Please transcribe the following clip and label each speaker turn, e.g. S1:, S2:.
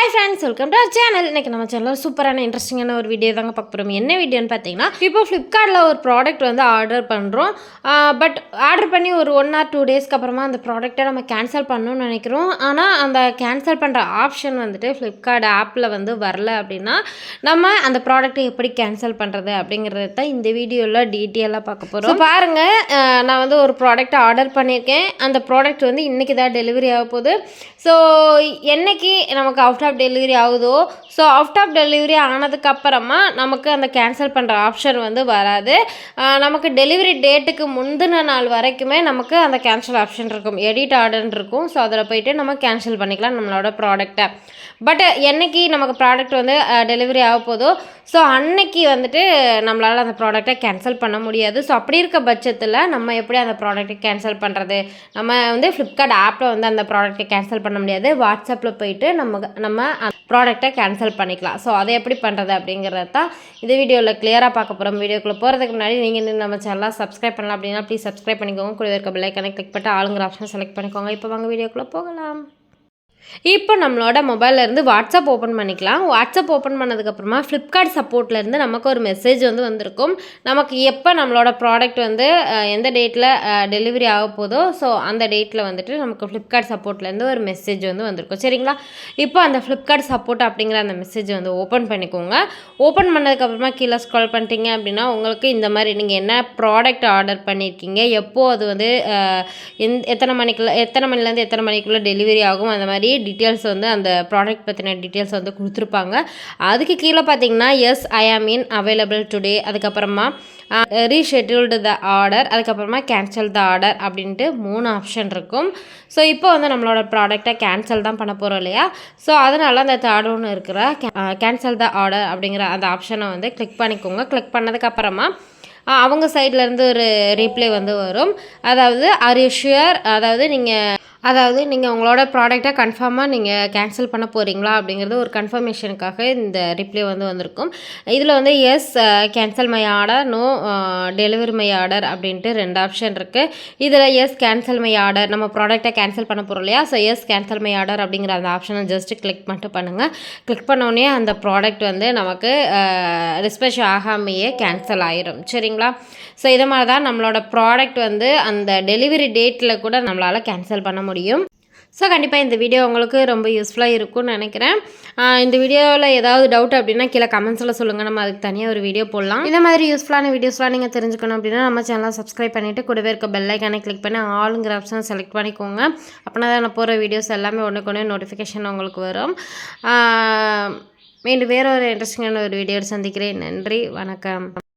S1: Hi friends welcome to our channel இன்றைக்கி நம்ம சேனலில் சூப்பரான இன்ட்ரெஸ்டிங்கான ஒரு வீடியோ தாங்க பார்க்க போகிறோம் என்ன வீடியோன்னு பார்த்தீங்கன்னா இப்போ ஃப்ளிப்கார்ட்டில் ஒரு ப்ராடக்ட் வந்து ஆர்டர் பண்ணுறோம் பட் ஆர்டர் பண்ணி ஒரு ஒன் ஆர் டூ டேஸ்க்கு அப்புறமா அந்த ப்ராடக்ட்டை நம்ம கேன்சல் பண்ணணும்னு நினைக்கிறோம். ஆனால் அந்த கேன்சல் பண்ணுற ஆப்ஷன் வந்துட்டு ஃப்ளிப்கார்ட் ஆப்பில் வந்து வரல அப்படின்னா நம்ம அந்த ப்ராடக்ட்டை எப்படி கேன்சல் பண்ணுறது அப்படிங்கிறத தான் இந்த வீடியோவில் டீட்டெயிலாக பார்க்க போகிறோம் பாருங்கள் நான் வந்து ஒரு ப்ராடக்ட் ஆர்டர் பண்ணியிருக்கேன். அந்த ப்ராடக்ட் வந்து இன்றைக்கி தான் டெலிவரி ஆக போகுது. ஸோ என்னைக்கு நமக்கு அவுட் ஆஃப் டெலிவரி ஆகுதோ? ஸோ அவுட் ஆஃப் டெலிவரி ஆனதுக்கப்புறமா நமக்கு அந்த கேன்சல் பண்ணுற ஆப்ஷன் வந்து வராது. நமக்கு டெலிவரி டேட்டுக்கு முந்தின நாள் வரைக்குமே நமக்கு அந்த கேன்சல் ஆப்ஷன் இருக்கும். எடிட் ஆர்டர்னு இருக்கும். ஸோ அதில் போயிட்டு நம்ம கேன்சல் பண்ணிக்கலாம் நம்மளோட ப்ராடக்டை பட் என்னைக்கு நமக்கு ப்ராடக்ட் வந்து டெலிவரி ஆக போதோ ஸோ அன்னைக்கு வந்துட்டு நம்மளால் அந்த ப்ராடக்டை கேன்சல் பண்ண முடியாது. ஸோ அப்படி இருக்க பட்சத்தில் நம்ம எப்படி அந்த ப்ராடக்ட்டை கேன்சல் பண்ணுறது நம்ம வந்து ஃப்ளிப்கார்ட் ஆப்பில் வந்து அந்த ப்ராடக்ட்டை கேன்சல் பண்ண முடியாது. வாட்ஸ்அப்பில் போயிட்டு நம்ம நம்ம ப்ராடக்ட்டை கேன்சல் பண்ணிக்கலாம். ஸோ அதை எப்படி பண்ணுறது அப்படிங்கிறத தான் இந்த வீடியோவில் கிளியராக பார்க்க போகிறோம் வீடியோக்குள்ளே போகிறதுக்கு முன்னாடி நீங்கள் இன்னும் நம்ம சேனலாக சப்ஸ்கிரைப் பண்ணலாம் அப்படின்னா ப்ளீஸ் சப்ஸ்கிரைப் பண்ணிக்கோங்க. கூட இருக்க பெல்லைக்கனை கிளிக் பண்ணிட்டு ஆளுங்கிற ஆப்ஷன் செலக்ட் பண்ணிக்கோங்க. இப்போ வாங்க வீடியோக்குள்ளே போகலாம். இப்போ நம்மளோட மொபைல்லேருந்து வாட்ஸ்அப் ஓப்பன் பண்ணிக்கலாம். வாட்ஸ்அப் ஓப்பன் பண்ணதுக்கப்புறமா ஃப்ளிப்கார்ட் சப்போர்ட்லேருந்து நமக்கு ஒரு மெசேஜ் வந்து வந்திருக்கும். நமக்கு எப்போ நம்மளோட ப்ராடக்ட் வந்து எந்த டேட்டில் டெலிவரி ஆக போதோ ஸோ அந்த டேட்டில் வந்துட்டு நமக்கு ஃப்ளிப்கார்ட் சப்போர்ட்லேருந்து ஒரு மெசேஜ் வந்து வந்திருக்கும். சரிங்களா? இப்போ அந்த ஃப்ளிப்கார்ட் சப்போர்ட் அப்படிங்கிற அந்த மெசேஜ் வந்து ஓப்பன் பண்ணிக்கோங்க. ஓப்பன் பண்ணதுக்கப்புறமா கீழே ஸ்க்ரால் பண்ணிட்டீங்க அப்படின்னா உங்களுக்கு இந்த மாதிரி நீங்கள் என்ன ப்ராடக்ட் ஆர்டர் பண்ணியிருக்கீங்க எப்போது அது வந்து எந் எத்தனை மணிக்குள்ள எத்தனை மணிலேருந்து எத்தனை மணிக்குள்ளே டெலிவரி ஆகும் அந்த மாதிரி டீட்டெயில்ஸ் வந்து அந்த ப்ராடக்ட் பற்றின டீட்டெயில்ஸ் வந்து கொடுத்துருப்பாங்க. அதுக்கு கீழே பார்த்தீங்கன்னா எஸ் ஐ ஆம் இன் அவைலபிள் டுடே அதுக்கப்புறமா ரீஷெட்யூல்டு த ஆர்டர் அதுக்கப்புறமா கேன்சல் த ஆர்டர் அப்படின்ட்டு மூணு ஆப்ஷன் இருக்கும். ஸோ இப்போ வந்து நம்மளோட ப்ராடக்டை கேன்சல் தான் பண்ண போகிறோம் இல்லையா? ஸோ அதனால் அந்த தேர்ட் ஒன்று இருக்கிற கேன்சல் த ஆர்டர் அப்படிங்கிற அந்த ஆப்ஷனை வந்து கிளிக் பண்ணிக்கோங்க. கிளிக் பண்ணதுக்கப்புறமா அவங்க சைட்லேருந்து ஒரு ரீப்ளே வந்து வரும். அதாவது ஆர் யூ ஷுயர் அதாவது நீங்கள் அதாவது நீங்கள் உங்களோட ப்ராடக்டை கன்ஃபார்மாக நீங்கள் கேன்சல் பண்ண போகிறீங்களா அப்படிங்கிறது ஒரு கன்ஃபர்மேஷனுக்காக இந்த ரிப்ளை வந்து வந்திருக்கும். இதில் வந்து yes cancel my order no delivery my order அப்படின்ட்டு ரெண்டு ஆப்ஷன் இருக்குது இதில் எஸ் கேன்சல் மை ஆர்டர் நம்ம ப்ராடக்ட்டை கேன்சல் பண்ண போகிறோம் இல்லையா? So yes cancel my order அப்படிங்கிற அந்த ஆப்ஷனை ஜஸ்ட் கிளிக் மட்டும் பண்ணுங்கள் கிளிக் பண்ணோடனே அந்த ப்ராடக்ட் வந்து நமக்கு ரிஸ்பெஷ் ஆகாமையே கேன்சல் ஆயிரும். சரிங்களா? ஸோ இது மாதிரி தான் நம்மளோட ப்ராடக்ட் வந்து அந்த டெலிவரி டேட்டில் கூட நம்மளால் கேன்சல் பண்ண முடியும். ஸோ கண்டிப்பாக இந்த வீடியோ உங்களுக்கு ரொம்ப யூஸ்ஃபுல்லாக இருக்கும்னு நினைக்கிறேன். இந்த வீடியோவில் ஏதாவது டவுட் அப்படின்னா கீழே கமெண்ட்ஸில் சொல்லுங்கள் நம்ம அதுக்கு தனியாக ஒரு வீடியோ போடலாம். இந்த மாதிரி யூஸ்ஃபுல்லான வீடியோஸ்லாம் நீங்கள் தெரிஞ்சுக்கணும் அப்படின்னா நம்ம சேனலை சப்ஸ்கிரைப் பண்ணிவிட்டு கூடவே இருக்க பெல்லைக்கானே கிளிக் பண்ணி ஆளுங்கிற ஆப்ஷன் செலக்ட் பண்ணிக்கோங்க. அப்படின்னா தான் நான் போகிற வீடியோஸ் எல்லாமே ஒன்றுக்கு ஒன்று நோட்டிஃபிகேஷன் உங்களுக்கு வரும். மீண்டும் வேறு ஒரு இன்ட்ரெஸ்டிங்கான ஒரு வீடியோ சந்திக்கிறேன். நன்றி வணக்கம்.